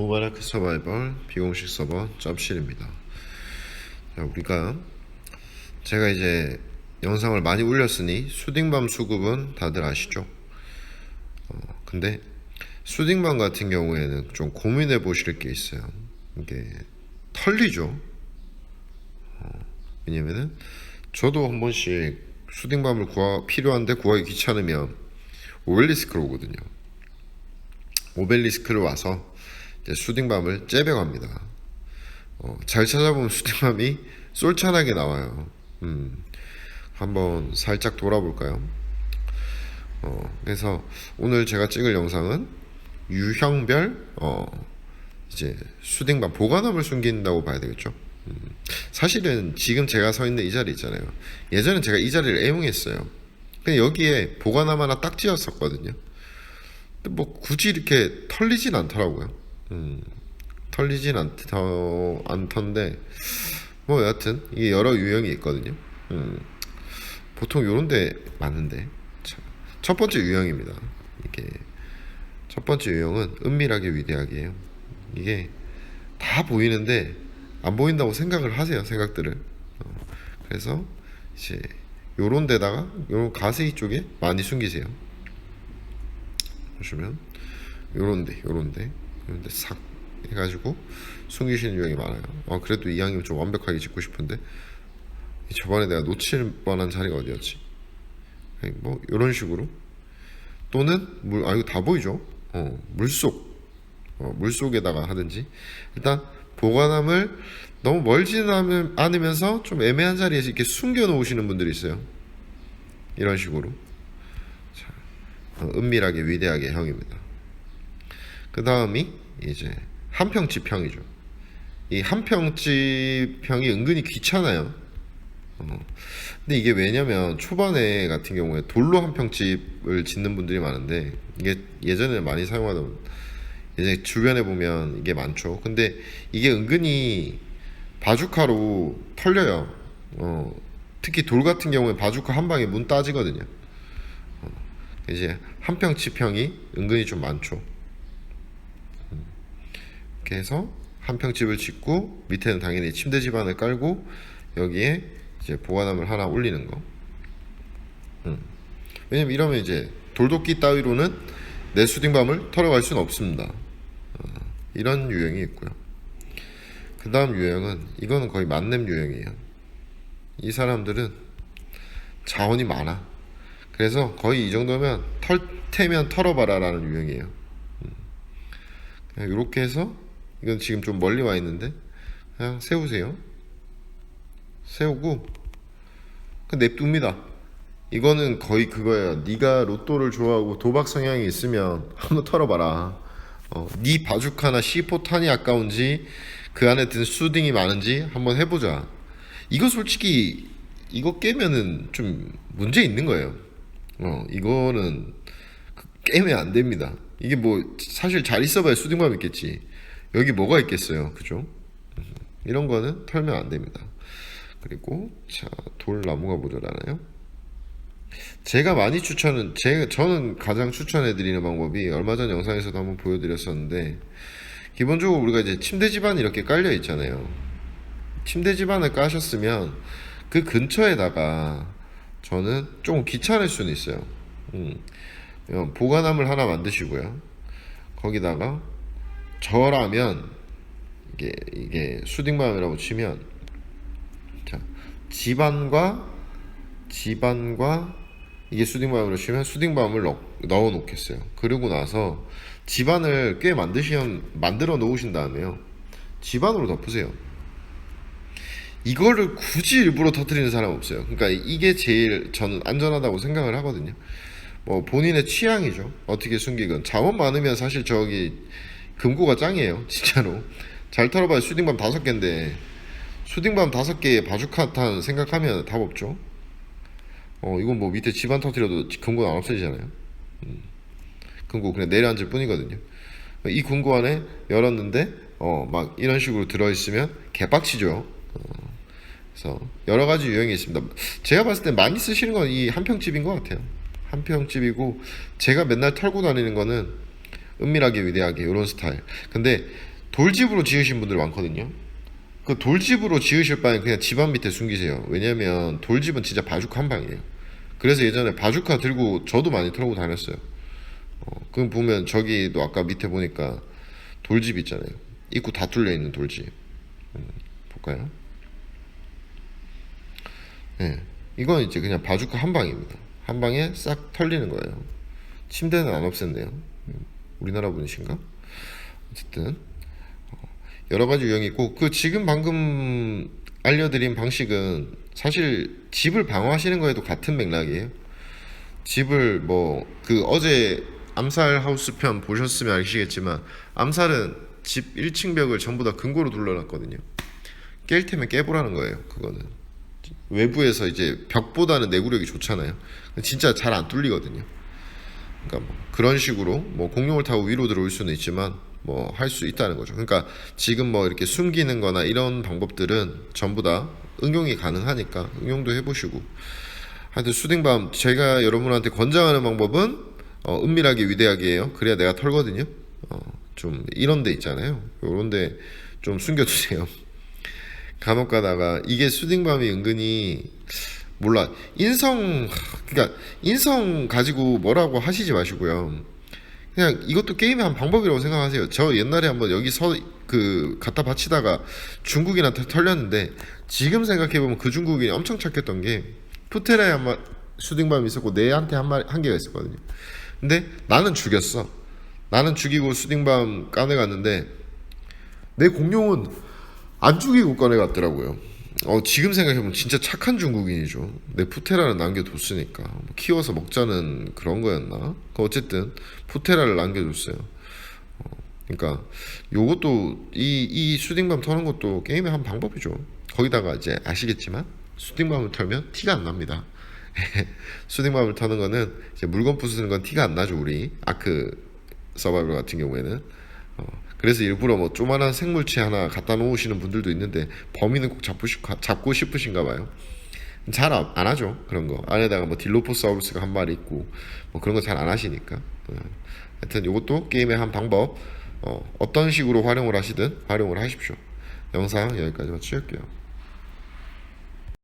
모바라크 서바이벌 비공식 서버 점실입니다. 자, 우리가 제가 이제 영상을 많이 올렸으니 수딩밤 수급은 다들 아시죠? 어, 근데 수딩밤 같은 경우에는 좀 고민해 보실 게 있어요. 이게 털리죠. 어, 왜냐면은 저도 한 번씩 수딩밤을 구하 필요한데 구하기 귀찮으면 오벨리스크로 오거든요. 오벨리스크를 와서 수딩밤을 째배갑니다. 어, 잘 찾아보면 수딩밤이 쏠찬하게 나와요. 음, 한번 살짝 돌아볼까요? 어, 그래서 오늘 제가 찍을 영상은 유형별 어, 이제 수딩밤 보관함을 숨긴다고 봐야 되겠죠. 음, 사실은 지금 제가 서 있는 이 자리 있잖아요. 예전엔 제가 이 자리를 애용했어요. 근데 여기에 보관함 하나 딱 지었었거든요. 뭐 굳이 이렇게 털리진 않더라고요. 음, 털리진 않더, 않던데 뭐 여하튼 이게 여러 유형이 있거든요. 음, 보통 요런데 많은데 자, 첫 번째 유형입니다. 이게 첫 번째 유형은 은밀하게 위대하게예요. 이게 다 보이는데 안 보인다고 생각을 하세요. 생각들을. 어, 그래서 이제 요런 데다가 요런 가세이 쪽에 많이 숨기세요. 보시면 요런데 요런데 요런데 싹 해가지고 숨기시는 유형이 많아요. 어 그래도 이왕이면 좀 완벽하게 짓고 싶은데 저번에 내가 놓칠 뻔한 자리가 어디였지? 뭐 이런 식으로 또는 물 아 이거 다 보이죠? 어 물속 어, 물속에다가 하든지 일단 보관함을 너무 멀지는 않으- 않으면서 좀 애매한 자리에서 이렇게 숨겨 놓으시는 분들이 있어요. 이런 식으로 자, 어, 은밀하게 위대하게 형입니다. 그 다음이 이제 한평집형이죠. 이 한평집형이 은근히 귀찮아요. 어. 근데 이게 왜냐면 초반에 같은 경우에 돌로 한평집을 짓는 분들이 많은데 이게 예전에 많이 사용하던 이제 주변에 보면 이게 많죠. 근데 이게 은근히 바주카로 털려요. 어, 특히 돌 같은 경우에 바주카 한 방에 문 따지거든요. 어, 이제 한평집형이 은근히 좀 많죠. 음, 이렇게 해서 한 평집을 짓고 밑에는 당연히 침대 집안을 깔고 여기에 이제 보관함을 하나 올리는 거. 음. 왜냐면 이러면 이제 돌도끼 따위로는 내 수딩밤을 털어갈 수는 없습니다. 어, 이런 유형이 있고요. 그 다음 유형은 이거는 거의 만렙 유형이에요. 이 사람들은 자원이 많아. 그래서 거의 이 정도면 털 테면 털어봐라라는 유형이에요. 음. 이렇게 해서 이건 지금 좀 멀리 와 있는데 그냥 세우세요. 세우고 그 냅둡니다. 이거는 거의 그거예요. 네가 로또를 좋아하고 도박 성향이 있으면 한번 털어봐라. 어, 네 바주카나 C4탄이 아까운지 그 안에 든 수딩이 많은지 한번 해보자. 이거 솔직히 이거 깨면은 좀 문제 있는 거예요. 어, 이거는 그- 깨면 안 됩니다. 이게 뭐 사실 잘 있어봐야 수딩만 있겠지. 여기 뭐가 있겠어요, 그죠? 음, 이런 거는 털면 안 됩니다. 그리고 자 돌나무가 모자라나요? 제가 많이 추천은 제 저는 가장 추천해 드리는 방법이 얼마 전 영상에서도 한번 보여 드렸었는데 기본적으로 우리가 이제 침대 집안이 이렇게 깔려 있잖아요. 침대 집안을 까셨으면 그 근처에다가 저는 조금 귀찮을 수는 있어요. 음, 어, 보관함을 하나 만드시고요. 거기다가 저라면 이게 이게 수딩밤이라고 치면 자 집안과 집안과 이게 수딩밤으로 치면 수딩밤을 넣, 넣어 놓겠어요. 그리고 나서 집안을 꽤 만드시면 만들어 놓으신 다음에요. 집안으로 덮으세요. 이거를 굳이 일부러 터트리는 사람 없어요. 그러니까 이게 제일 저는 안전하다고 생각을 하거든요. 뭐 본인의 취향이죠. 어떻게 숨기건 자원 많으면 사실 저기 금고가 짱이에요. 진짜로 잘 털어봐야 수딩밤 다섯 개인데 수딩밤 다섯 개에 바주카탄 생각하면 답 없죠. 어 이건 뭐 밑에 집안 터트려도 금고는 안 없어지잖아요. 음. 금고 그냥 내려앉을 뿐이거든요. 이 금고 안에 열었는데 어 막 이런 식으로 들어 있으면 개빡치죠. 어, 그래서 여러 가지 유형이 있습니다. 제가 봤을 때 많이 쓰시는 건 이 한평집인 것 같아요. 한평집이고 제가 맨날 털고 다니는 거는 은밀하게 위대하게 이런 스타일. 근데 돌집으로 지으신 분들 많거든요. 그 돌집으로 지으실 바엔 그냥 집안 밑에 숨기세요. 왜냐면 돌집은 진짜 바주카 한 방이에요. 그래서 예전에 바주카 들고 저도 많이 털고 다녔어요. 어, 그럼 보면 저기도 아까 밑에 보니까 돌집 있잖아요. 입구 다 뚫려 있는 돌집. 음, 볼까요? 네, 이건 이제 그냥 바주카 한 방입니다. 한 방에 싹 털리는 거예요. 침대는 안 없앴네요. 음, 우리나라 분이신가? 어쨌든 어, 여러 가지 유형이 있고 그 지금 방금 알려드린 방식은 사실 집을 방어하시는 거에도 같은 맥락이에요. 집을 뭐 그 어제 암살 하우스 편 보셨으면 아시겠지만 암살은 집 1층 벽을 전부 다 근고로 둘러놨거든요. 깰 테면 깨보라는 거예요. 그거는 외부에서 이제 벽보다는 내구력이 좋잖아요. 진짜 잘 안 뚫리거든요. 그러니까 뭐 그런 식으로 뭐 공룡을 타고 위로 들어올 수는 있지만 뭐 할 수 있다는 거죠. 그러니까 지금 뭐 이렇게 숨기는 거나 이런 방법들은 전부 다 응용이 가능하니까 응용도 해보시고 하여튼 수딩밤 제가 여러분한테 권장하는 방법은 어, 은밀하게 위대하게 해요. 그래야 내가 털거든요. 어, 좀 이런 데 있잖아요. 요런 데 좀 숨겨두세요. 간혹 가다가 이게 수딩밤이 은근히 몰라 인성 그러니까 인성 가지고 뭐라고 하시지 마시고요. 그냥 이것도 게임의 한 방법이라고 생각하세요. 저 옛날에 한번 여기 서 그 갖다 바치다가 중국인한테 털렸는데 지금 생각해 보면 그 중국인이 엄청 착했던 게 푸테라에 한마 수딩밤이 있었고 내한테 한 마리 한 개가 있었거든요. 근데 나는 죽였어. 나는 죽이고 수딩밤 까내 갔는데 내 공룡은 안 죽이고 꺼내 갔더라고요. 어, 지금 생각해보면 진짜 착한 중국인이죠. 내 푸테라를 남겨뒀으니까. 뭐 키워서 먹자는 그런 거였나? 그 어쨌든, 푸테라를 남겨줬어요. 어, 그러니까, 요것도, 이, 이 수딩밤 터는 것도 게임의 한 방법이죠. 거기다가 이제 아시겠지만, 수딩밤을 털면 티가 안 납니다. 수딩밤을 터는 거는, 이제 물건 부수는 건 티가 안 나죠, 우리. 아크 서바이벌 같은 경우에는. 어, 그래서 일부러 뭐 조만한 생물체 하나 갖다 놓으시는 분들도 있는데 범인은 꼭 잡고, 싶, 잡고 싶으신가 봐요. 잘 안 하죠 그런 거. 안에다가 뭐 딜로포사우루스가 한 마리 있고 뭐 그런 거 잘 안 하시니까. 어. 하여튼 이것도 게임의 한 방법. 어, 어떤 식으로 활용을 하시든 활용을 하십시오. 영상 여기까지 마칠게요